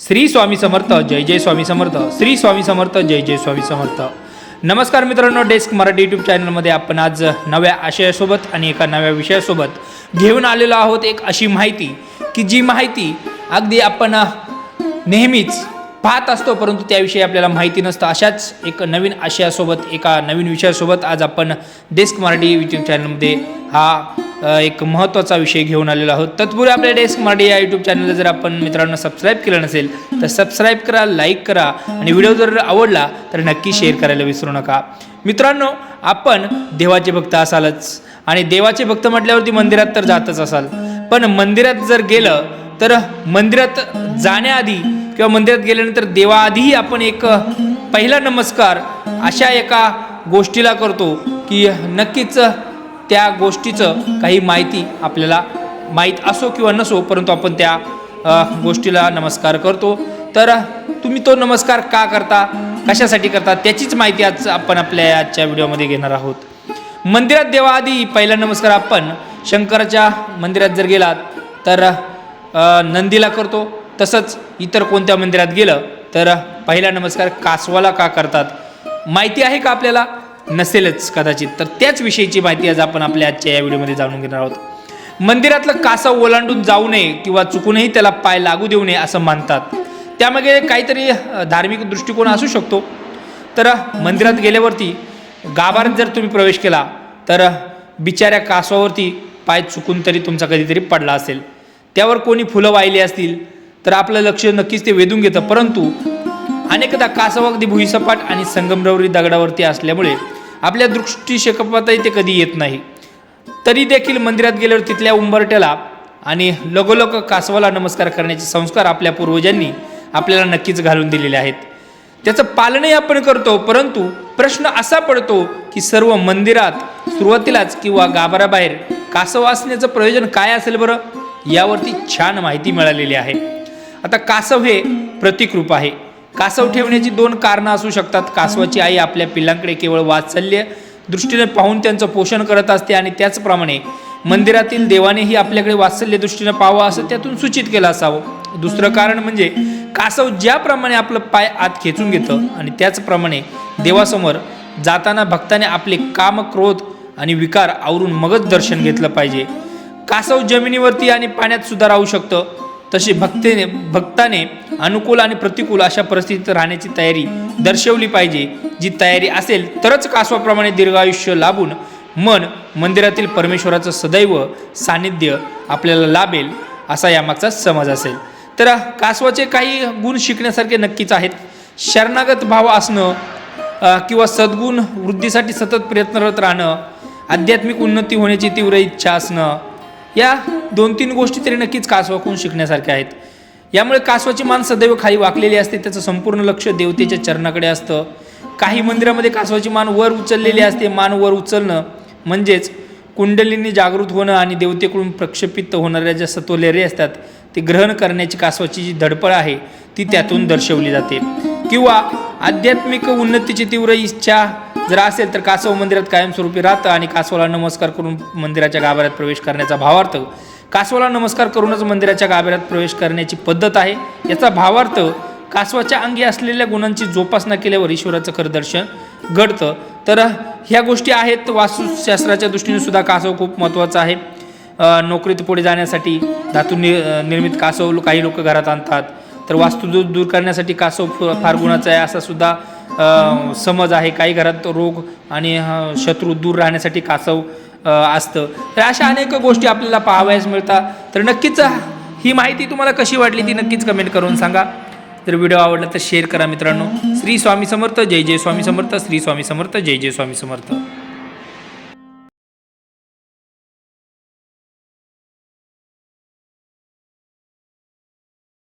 श्री स्वामी समर्थ जय जय स्वामी समर्थ श्री स्वामी समर्थ जय जय स्वामी समर्थ. नमस्कार मित्रांनो desk Marathi YouTube चॅनलमध्ये आपण आज नव्या आशयासोबत आणि एका नव्या विषयासोबत घेऊन आलेलो आहोत एक अशी माहिती की जी माहिती अगदी आपण नेहमीच पाहत असतो परंतु त्याविषयी आपल्याला माहिती नसतं. अशाच एक नवीन आशयासोबत एका नवीन विषयासोबत आज आपण डेस्क मराठी यूट्यूब चॅनलमध्ये हा एक महत्त्वाचा विषय घेऊन आलेलो आहोत. तत्पूर्वी आपल्या डेस्क मराठी या यूट्यूब चॅनलला जर आपण मित्रांनो सबस्क्राईब केलं नसेल तर सबस्क्राईब करा लाईक करा आणि व्हिडिओ जर आवडला तर नक्की शेअर करायला विसरू नका. मित्रांनो आपण देवाचे भक्त असालच आणि देवाचे भक्त म्हटल्यावरती मंदिरात तर जातच असाल. पण मंदिरात जर गेलं तर मंदिरात जाण्याआधी किंवा मंदिरात गेल्यानंतर देवाआधीही आपण एक पहिला नमस्कार अशा एका गोष्टीला करतो की नक्कीच त्या गोष्टीचं काही माहिती आपल्याला माहीत असो किंवा नसो परंतु आपण त्या गोष्टीला नमस्कार करतो. तर तुम्ही तो नमस्कार का करता? कशासाठी करता? त्याचीच माहिती आज आपण आपल्या आजच्या व्हिडिओमध्ये घेणार आहोत. मंदिरात देवाआधी पहिला नमस्कार आपण शंकराच्या मंदिरात जर गेलात तर नंदीला करतो. तसंच इतर कोणत्या मंदिरात गेलं तर पहिला नमस्कार कासवाला का करतात? माहिती आहे का आपल्याला? नसेलच कदाचित. तर त्याच विषयीची माहिती आज आपण आपल्या आजच्या या व्हिडिओमध्ये जाणून घेणार आहोत. मंदिरातलं कासव ओलांडून जाऊ नये किंवा चुकूनही त्याला पाय लागू देऊ नये असं मानतात त्यामागे काहीतरी धार्मिक दृष्टिकोन असू शकतो. तर मंदिरात गेल्यावरती गाभाऱ्यात जर तुम्ही प्रवेश केला तर बिचाऱ्या कासवावरती पाय चुकून तरी तुमचा कधीतरी पडला असेल. त्यावर कोणी फुलं वाहिली असतील तर आपलं लक्ष नक्कीच ते वेधून घेतं. परंतु अनेकदा कासव अगदी भुईसपाट आणि संगमरवरी दगडावरती असल्यामुळे आपल्या दृष्टीक्षेपातही ते कधी येत नाही. तरी देखील मंदिरात गेल्यावर तिथल्या उंबरट्याला आणि लगोलग कासवाला नमस्कार करण्याचे संस्कार आपल्या पूर्वजांनी आपल्याला नक्कीच घालून दिलेले आहेत. त्याचं पालनही आपण करतो परंतु प्रश्न असा पडतो की सर्व मंदिरात सुरुवातीलाच किंवा गाभाराबाहेर कासव असण्याचं प्रयोजन काय असेल बरं? यावरती छान माहिती मिळालेली आहे. आता कासव हे प्रतिकरूप आहे. कासव ठेवण्याची दोन कारणं असू शकतात. कासवाची आई आपल्या पिल्लांकडे केवळ वात्सल्य दृष्टीने पाहून त्यांचं पोषण करत असते आणि त्याचप्रमाणे मंदिरातील देवानेही आपल्याकडे वात्सल्य दृष्टीने पाहावं असं त्यातून सूचित केलं असावं. दुसरं कारण म्हणजे कासव ज्याप्रमाणे आपलं पाय आत खेचून घेतं आणि त्याचप्रमाणे देवासमोर जाताना भक्ताने आपले काम क्रोध आणि विकार आवरून मगच दर्शन घेतलं पाहिजे. कासव जमिनीवरती आणि पाण्यात सुद्धा राहू शकतं. तशी भक्तेने भक्ताने अनुकूल आणि प्रतिकूल अशा परिस्थितीत राहण्याची तयारी दर्शवली पाहिजे. जी तयारी असेल तरच कासवाप्रमाणे दीर्घायुष्य लाभून मन मंदिरातील परमेश्वराचं सदैव सानिध्य आपल्याला लाभेल असा यामागचा समज असेल. तर कासवाचे काही गुण शिकण्यासारखे नक्कीच आहेत. शरणागत भाव असणं किंवा सद्गुण वृद्धीसाठी सतत प्रयत्नरत राहणं आध्यात्मिक उन्नती होण्याची तीव्र इच्छा असणं या दोन तीन गोष्टी तरी नक्कीच कासवाकडून शिकण्यासारख्या आहेत. यामुळे कासवाची मान सदैव खाली वाकलेली असते त्याचं संपूर्ण लक्ष देवतेच्या चरणाकडे असतं. काही मंदिरामध्ये कासवाची मान वर उचललेली असते. मान वर उचलणं म्हणजेच कुंडलींनी जागृत होणं आणि देवतेकडून प्रक्षेपित होणाऱ्या ज्या सत्वलेरे असतात ते ग्रहण करण्याची कासवाची जी धडपड आहे ती त्यातून दर्शवली जाते. किंवा आध्यात्मिक उन्नतीची तीव्र इच्छा जर असेल तर कासव मंदिरात कायमस्वरूपी राहतं आणि कासवाला नमस्कार करून मंदिराच्या गाभाऱ्यात प्रवेश करण्याचा भावार्थ कासवाला नमस्कार करूनच मंदिराच्या गाभाऱ्यात प्रवेश करण्याची पद्धत आहे. याचा भावार्थ कासवाच्या अंगी असलेल्या गुणांची जोपासना केल्यावर ईश्वराचं खरं दर्शन घडतं. तर ह्या गोष्टी आहेत. वास्तुशास्त्राच्या दृष्टीने सुद्धा कासव खूप महत्त्वाचा आहे. नोकरीत पुढे जाण्यासाठी धातू नि निर्मित कासव काही लोक घरात आणतात. तर वास्तू दूर दूर करण्यासाठी कासव फ- फार गुणाचा आहे असा सुद्धा समज आहे काही घरात रोग आणि शत्रू दूर राहण्यासाठी कासव असतं. तर अशा अनेक गोष्टी आपल्याला पाहावयास मिळतात. तर नक्कीच ही माहिती तुम्हाला कशी वाटली ती नक्कीच कमेंट करून सांगा. जर व्हिडिओ आवडला तर शेअर करा मित्रांनो. श्री स्वामी समर्थ जय जय स्वामी समर्थ श्री स्वामी समर्थ जय जय स्वामी समर्थ.